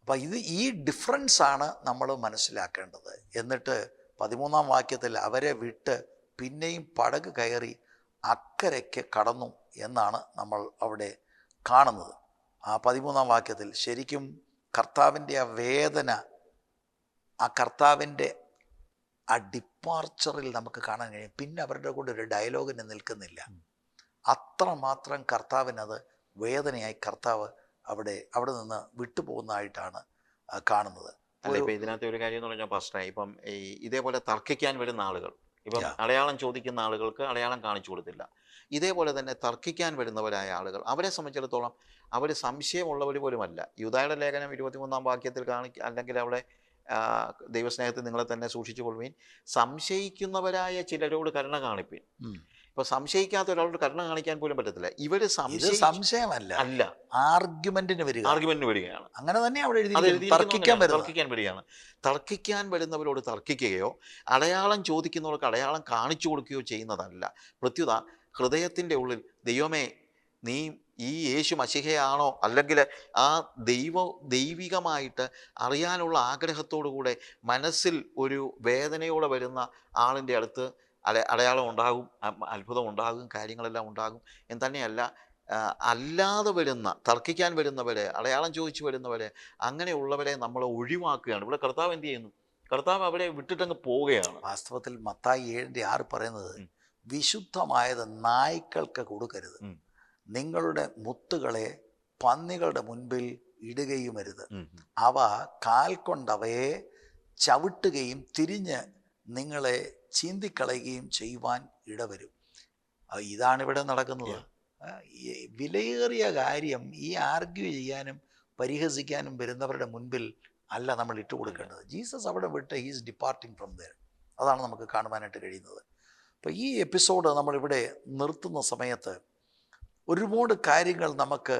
അപ്പം ഇത് ഈ ഡിഫറൻസ് ആണ് നമ്മൾ മനസ്സിലാക്കേണ്ടത്. എന്നിട്ട് പതിമൂന്നാം വാക്യത്തിൽ അവരെ വിട്ട് പിന്നെയും പടക് കയറി അക്കരയ്ക്ക് കടന്നു. എന്നാണ് നമ്മൾ അവിടെ കാണുന്നത്. ആ പതിമൂന്നാം വാക്യത്തിൽ ശരിക്കും കർത്താവിന്റെ ആ വേദന ആ കർത്താവിന്റെ ആ ഡിപ്പാർച്ചറിൽ നമുക്ക് കാണാൻ കഴിയും. പിന്നെ അവരുടെ കൂടെ ഒരു ഡയലോഗിന് നിൽക്കുന്നില്ല. അത്രമാത്രം കർത്താവിനത് വേദനയായി കർത്താവ് അവിടെ അവിടെ നിന്ന് വിട്ടുപോകുന്നതായിട്ടാണ് കാണുന്നത്. അല്ല ഇപ്പം ഇതിനകത്ത് ഒരു കാര്യം എന്ന് പറഞ്ഞാൽ ഫസ്റ്റ് ഇപ്പം ഈ ഇതേപോലെ തർക്കിക്കാൻ വരുന്ന ആളുകൾ ഇപ്പം. അടയാളം ചോദിക്കുന്ന ആളുകൾക്ക് അടയാളം കാണിച്ചു കൊടുത്തില്ല ഇതേപോലെ തന്നെ തർക്കിക്കാൻ വരുന്നവരായ ആളുകൾ അവരെ സംബന്ധിച്ചിടത്തോളം അവർ സംശയമുള്ളവർ പോലുമല്ല യുദായുടെ ലേഖനം ഇരുപത്തിമൂന്നാം വാക്യത്തിൽ കാണിക്ക അല്ലെങ്കിൽ അവിടെ ദൈവസ്നേഹത്തിൽ നിങ്ങളെ തന്നെ സൂക്ഷിച്ചു കൊള്ളുവീൻ സംശയിക്കുന്നവരായ ചിലരോട് കരുണ കാണിപ്പീൻ. ഇപ്പൊ സംശയിക്കാത്ത ഒരാളോട് കരുണ കാണിക്കാൻ പോലും പറ്റത്തില്ല. ഇവർ സംശയമല്ല. അല്ല. ആർഗ്യുമെന്റിന് വരിക. ആർഗ്യുമെന്റിന് വരികയാണ്. അങ്ങനെ തന്നെ അവിടെ എഴുതിയിരിക്കുന്നത് തർക്കിക്കാൻ. തർക്കിക്കാൻ വരികയാണ്. തർക്കിക്കാൻ വരുന്നവരോട് തർക്കിക്കുകയോ അടയാളം ചോദിക്കുന്നവർക്ക് അടയാളം കാണിച്ചു കൊടുക്കുകയോ ചെയ്യുന്നതല്ല. പ്രത്യുത ഹൃദയത്തിന്റെ ഉള്ളിൽ ദൈവമേ നീ ഈ യേശു മഷിഹയാണോ അല്ലെങ്കിൽ ആ ദൈവ ദൈവികമായിട്ട് അറിയാനുള്ള ആഗ്രഹത്തോടു കൂടെ മനസ്സിൽ ഒരു വേദനയോടെ വരുന്ന ആളിന്റെ അടുത്ത് അട അടയാളം ഉണ്ടാകും അത്ഭുതം ഉണ്ടാകും കാര്യങ്ങളെല്ലാം ഉണ്ടാകും. എന്ന് തന്നെയല്ല അല്ലാതെ വരുന്ന തർക്കിക്കാൻ വരുന്നവരെ അടയാളം ചോദിച്ചു വരുന്നവരെ അങ്ങനെയുള്ളവരെ നമ്മൾ ഒഴിവാക്കുകയാണ്. ഇവിടെ കർത്താവ് എന്ത് ചെയ്യുന്നു? കർത്താവ് അവരെ വിട്ടിട്ടങ്ങ് പോവുകയാണ്. വാസ്തവത്തിൽ മത്തായി ഏഴിന്റെ ആറ് പറയുന്നത്. വിശുദ്ധമായത് നായ്ക്കൾക്ക് കൊടുക്കരുത്. നിങ്ങളുടെ മുത്തുകളെ പന്നികളുടെ മുൻപിൽ ഇടുകയുമരുത്. അവ കാൽ കൊണ്ടവയെ ചവിട്ടുകയും തിരിഞ്ഞ് നിങ്ങളെ ചീന്തിക്കളയുകയും ചെയ്യുവാൻ ഇടവരും. ഇതാണ് ഇവിടെ നടക്കുന്നത്. വിലയേറിയ കാര്യം ഈ ആർഗ്യൂ ചെയ്യാനും പരിഹസിക്കാനും വരുന്നവരുടെ മുൻപിൽ അല്ല നമ്മൾ ഇട്ട് കൊടുക്കേണ്ടത്. ജീസസ് അവിടെ വിട്ട് ഹീസ് ഡിപ്പാർട്ടിങ് ഫ്രം ദർ അതാണ് നമുക്ക് കാണുവാനായിട്ട് കഴിയുന്നത്. അപ്പോൾ ഈ എപ്പിസോഡ് നമ്മളിവിടെ നിർത്തുന്ന സമയത്ത് ഒരുപാട് കാര്യങ്ങൾ നമുക്ക്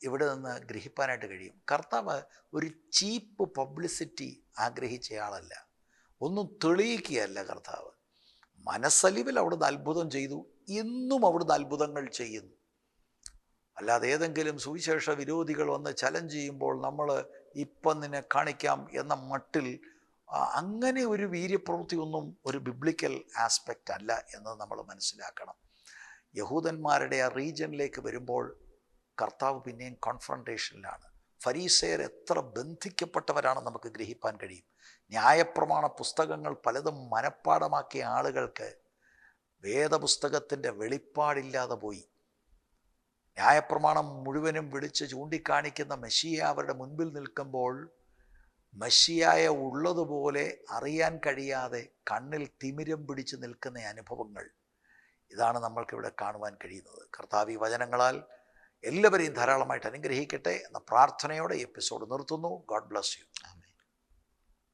ഇവിടെ നിന്ന് ഗ്രഹിപ്പാനായിട്ട് കഴിയും. കർത്താവ് ഒരു ചീപ്പ് പബ്ലിസിറ്റി ആഗ്രഹിച്ചയാളല്ല ഒന്നും തെളിയിക്കുകയല്ല കർത്താവ്. മനസ്സലിവിൽ അവിടുന്ന് അത്ഭുതം ചെയ്തു. ഇന്നും അവിടുന്ന് അത്ഭുതങ്ങൾ ചെയ്യുന്നു. അല്ലാതെ ഏതെങ്കിലും സുവിശേഷ വിരോധികൾ വന്ന് ചലഞ്ച് ചെയ്യുമ്പോൾ നമ്മൾ ഇപ്പം നിന്നെ കാണിക്കാം എന്ന മട്ടിൽ അങ്ങനെ ഒരു വീര്യപ്രവൃത്തിയൊന്നും ഒരു ബിബ്ലിക്കൽ ആസ്പെക്റ്റ് അല്ല എന്ന് നമ്മൾ മനസ്സിലാക്കണം. യഹൂദന്മാരുടെ ആ റീജിയനിലേക്ക് വരുമ്പോൾ കർത്താവ് പിന്നെയും കോൺഫ്രണ്ടേഷനിലാണ് ഫരീസയർ എത്ര ബന്ധിക്കപ്പെട്ടവരാണെന്ന് നമുക്ക് ഗ്രഹിപ്പാൻ കഴിയും? ന്യായപ്രമാണ പുസ്തകങ്ങൾ പലതും മനഃപ്പാടമാക്കിയ ആളുകൾക്ക് വേദപുസ്തകത്തിന്റെ വെളിപ്പാടില്ലാതെ പോയി. ന്യായപ്രമാണം മുഴുവനും വിളിച്ച് ചൂണ്ടിക്കാണിക്കുന്ന മെസ്സിയ അവരുടെ മുൻപിൽ നിൽക്കുമ്പോൾ മെസ്സിയായ ഉള്ളതുപോലെ അറിയാൻ കഴിയാതെ കണ്ണിൽ തിമിരം പിടിച്ച് നിൽക്കുന്ന അനുഭവങ്ങൾ ഇതാണ് നമ്മൾക്കിവിടെ കാണുവാൻ കഴിയുന്നത്. കർത്താവി വചനങ്ങളാൽ എല്ലാവരെയും ധാരാളമായിട്ട് അനുഗ്രഹിക്കട്ടെ എന്ന പ്രാർത്ഥനയോടെ ഈ എപ്പിസോഡ് നിർത്തുന്നു. God bless you amen.